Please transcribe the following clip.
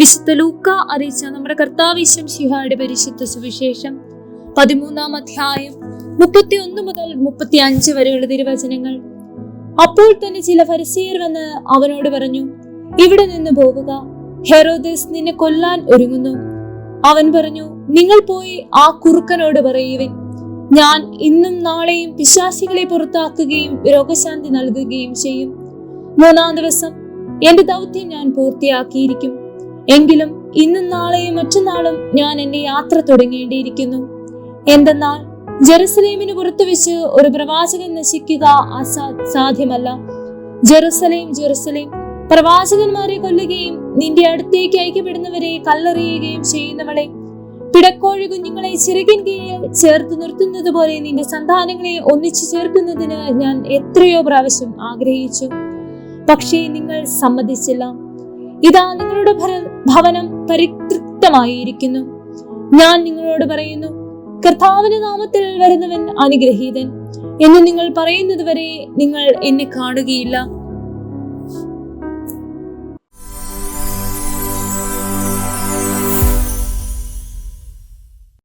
വിശുദ്ധ ലൂക്ക അറിയിച്ച നമ്മുടെ കർത്താവിശം ശിഹായുടെ പരിശുദ്ധ സുവിശേഷം പതിമൂന്നാം അധ്യായം മുപ്പത്തി ഒന്ന് മുതൽ മുപ്പത്തി അഞ്ച് വരെയുള്ള തിരുവചനങ്ങൾ. അപ്പോൾ തന്നെ ചില ഫരിസീയർ വന്ന് അവനോട് പറഞ്ഞു ഇവിടെ നിന്ന് പോകുക. ഹെറോദസ് നിന്നെ കൊല്ലാൻ ഒരുങ്ങുന്നു. അവൻ പറഞ്ഞു നിങ്ങൾ പോയി ആ കുറുക്കനോട് പറയുവിൻ. ഞാൻ ഇന്നും നാളെയും പിശാസികളെ പുറത്താക്കുകയും രോഗശാന്തി നൽകുകയും ചെയ്യും. മൂന്നാം ദിവസം എന്റെ ദൗത്യം ഞാൻ പൂർത്തിയാക്കിയിരിക്കും. എങ്കിലും ഇന്നും നാളെയും മറ്റന്നാളും ഞാൻ എന്റെ യാത്ര തുടങ്ങേണ്ടിയിരിക്കുന്നു. എന്തെന്നാൽ ജെറുസലേമിന് പുറത്തു വെച്ച് ഒരു പ്രവാചകൻ നശിക്കുക അസാ സാധ്യമല്ല. ജെറുസലേം ജെറുസലേം പ്രവാചകന്മാരെ കൊല്ലുകയും നിന്റെ അടുത്തേക്ക് അയക്കപ്പെടുന്നവരെ കല്ലെറിയുകയും ചെയ്യുന്നവളെ പിടക്കോഴി കുഞ്ഞുങ്ങളെ ചിറകിൻ കീഴിൽ ചേർത്ത് നിർത്തുന്നത് പോലെ നിന്റെ സന്താനങ്ങളെ ഒന്നിച്ചു ചേർക്കുന്നതിന് ഞാൻ എത്രയോ പ്രാവശ്യം ആഗ്രഹിച്ചു. പക്ഷേ നിങ്ങൾ സമ്മതിച്ചില്ല. ഇതാ നിങ്ങളുടെ ഭവനം പരിതൃപ്തമായിരിക്കുന്നു. ഞാൻ നിങ്ങളോട് പറയുന്നു കർത്താവിന്റെ നാമത്തിൽ വരുന്നവൻ അനുഗ്രഹീതൻ. എന്ന് നിങ്ങൾ പറയുന്നത് വരെ നിങ്ങൾ എന്നെ കാണുകയില്ല.